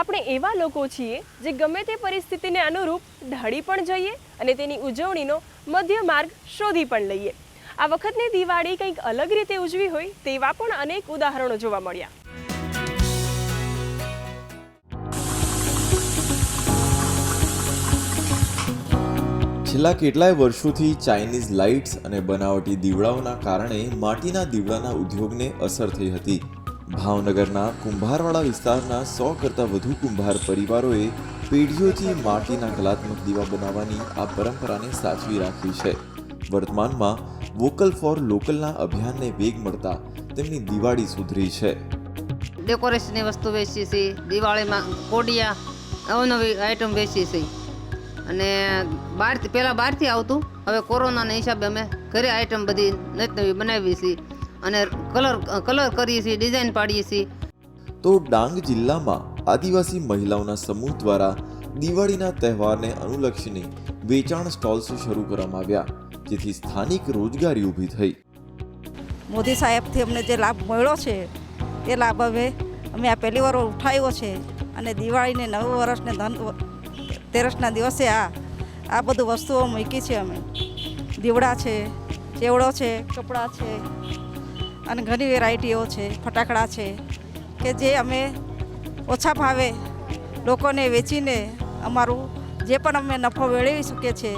આપણે એવા લોકો છીએ જે ગમે તે પરિસ્થિતિને અનુરૂપ ઢળી પણ જઈએ અને તેની ઉજવણીનો મધ્ય માર્ગ શોધી પણ લઈએ. આ વખતની દિવાળી કંઈક અલગ રીતે ઉજવી હોય તેવા પણ અનેક ઉદાહરણો જોવા મળ્યા. છેલ્લા કેટલાય વર્ષોથી ચાઇનીઝ લાઇટ્સ અને બનાવટી દીવડાઓના કારણે માટીના દીવડાના ઉદ્યોગને અસર થઈ હતી. ભાવનગરના કુંભારવાડા વિસ્તારના સો કરતાં વધુ કુંભાર પરિવારોએ પેઢીઓથી માટીના કલાત્મક દીવા બનાવવાની આ પરંપરાને સાચવી રાખી છે. વર્તમાનમાં વોકલ ફોર લોકલના અભિયાનને વેગ મળતા તેમની દિવાળી સુધરી છે. ડેકોરેશનની વસ્તુ વેચીએ છે, દિવાળીમાં કોડિયા અવનવી આઈટમ વેચીએ છે. અને બહારથી પહેલાં બહારથી આવતું, હવે કોરોનાના હિસાબે અમે ઘરે આઈટમ બધી નવી નવી બનાવી છે. અને કલર કલર કરીએ છીએ ડિઝાઇન પાડીએ છીએ. તો ડાંગ જિલ્લામાં આદિવાસી મહિલાઓના સમૂહ દ્વારા દિવાળીના તહેવારને અનુલક્ષીને વેચાણ સ્ટોલ્સ શરૂ કરવામાં આવ્યા જેથી સ્થાનિક રોજગારી ઊભી થઈ. મોદી સાહેબથી અમને જે લાભ મળ્યો છે તે લાભ હવે અમે આ પહેલી વાર ઉઠાવ્યો છે અને દિવાળીને નવું વર્ષને ધન તેરસના દિવસે આ આ બધું વસ્તુઓ મૂકી છે અમે. દીવડા છે ચેવડો છે કપડાં છે અને ઘણી વેરાયટીઓ છે ફટાકડા છે કે જે અમે ઓછા ભાવે લોકોને વેચીને અમારું જે પણ અમે નફો મેળવી શકીએ છીએ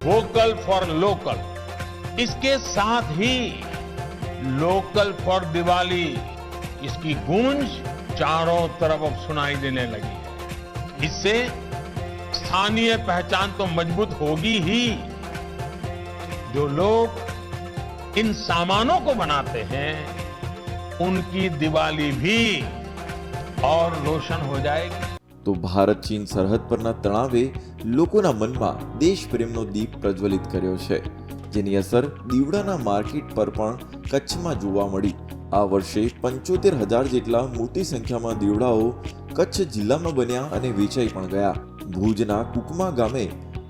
वोकल फॉर लोकल इसके साथ ही लोकल फॉर दिवाली इसकी गूंज चारों तरफ अब सुनाई देने लगी है इससे स्थानीय पहचान तो मजबूत होगी ही जो लोग इन सामानों को बनाते हैं उनकी दिवाली भी और रोशन हो जाएगी તો ભારત ચીન સરહદ પરના તણાવે લોકોના મનમાં દેશપ્રેમનો દીપ પ્રજ્વલિત કર્યો છે જેની અસર દીવડાના માર્કેટ પર પણ કચ્છમાં જોવા મળી આ વર્ષે પંચોતેર હજાર જેટલા મોટી સંખ્યામાં દીવડાઓ કચ્છ જિલ્લામાં બન્યા અને વેચાઈ પણ ગયા ભુજના કુકમા ગામે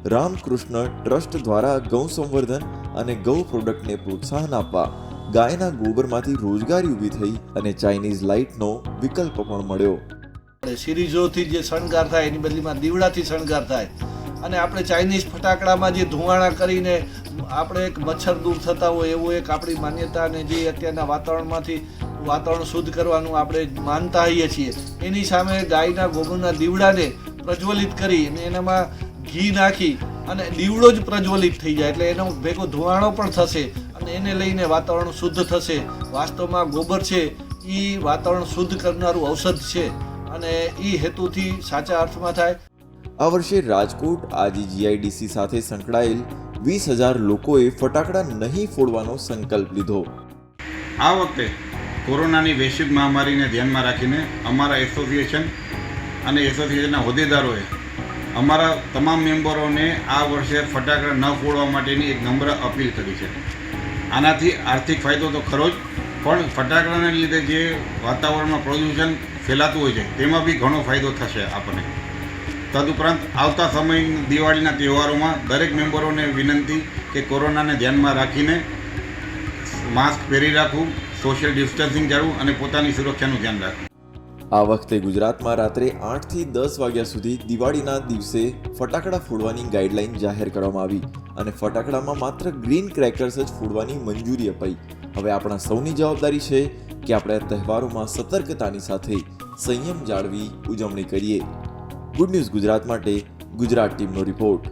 રામકૃષ્ણ ટ્રસ્ટ દ્વારા ગૌ સંવર્ધન અને ગૌ પ્રોડક્ટને પ્રોત્સાહન આપવા. ગાયના ગોબરમાંથી રોજગારી ઊભી થઈ અને ચાઇનીઝ લાઇટનો વિકલ્પ પણ મળ્યો. સિરીઝોથી જે શણગાર થાય, એની બદલીમાં દીવડાથી શણગાર થાય. અને આપણે ચાઇનીઝ ફટાકડામાં જે ધુવાણા કરીને આપણે એક મચ્છર દૂર થતા હોય, એવું એક આપણી માન્યતા અને જે અત્યારના વાતાવરણમાંથી વાતાવરણ શુદ્ધ કરવાનું આપણે માનતા હોઈએ છીએ. એની સામે ગાયના ગોબરના દીવડાને પ્રજ્વલિત કરી અને એનામાં ઘી નાખી અને દીવડો જ પ્રજ્વલિત થઈ જાય એટલે એનો ભેગો ધુવાણો પણ થશે અને એને લઈને વાતાવરણ શુદ્ધ થશે. વાસ્તવમાં ગોબર છે એ વાતાવરણ શુદ્ધ કરનારું ઔષધ છે અને એ હેતુથી સાચા અર્થમાં થાય. આ વર્ષે રાજકોટ આજીજીઆઈડીસી સાથે સંકળાયેલ વીસ હજાર લોકોએ ફટાકડા નહીં ફોડવાનો સંકલ્પ લીધો. આ વખતે કોરોનાની વૈશ્વિક મહામારીને ધ્યાનમાં રાખીને અમારા એસોસિએશન અને એસોસિએશનના હોદ્દેદારોએ અમારા તમામ મેમ્બરોને આ વર્ષે ફટાકડા ન ફોડવા માટેની એક નમ્ર અપીલ કરી છે. આનાથી આર્થિક ફાયદો તો ખરો જ, પણ ફટાકડાને લીધે જે વાતાવરણમાં પ્રદૂષણ ફેલાતું હોય છે, તેમાં બી ઘણો ફાયદો થશે આપણને. તદુપરાંત આવતા સમય દિવાળીના તહેવારોમાં દરેક મેમ્બરોને વિનંતી કે કોરોનાને ધ્યાનમાં રાખીને માસ્ક પહેરી રાખવું, સોશિયલ ડિસ્ટન્સિંગ જાળવું અને પોતાની સુરક્ષાનું ધ્યાન રાખવું. આ વખતે ગુજરાતમાં રાત્રે આઠથી દસ વાગ્યા સુધી દિવાળીના દિવસે ફટાકડા ફોડવાની ગાઈડલાઈન જાહેર કરવામાં આવી અને ફટાકડામાં માત્ર ગ્રીન ક્રેકર્સ જ ફોડવાની મંજૂરી અપાઈ. હવે આપણા સૌની જવાબદારી છે કે આપણે તહેવારોમાં સતર્કતાની સાથે સંયમ જાળવી ઉજવણી કરીએ. ગુડ ન્યૂઝ ગુજરાત માટે ગુજરાત ટીમનો રિપોર્ટ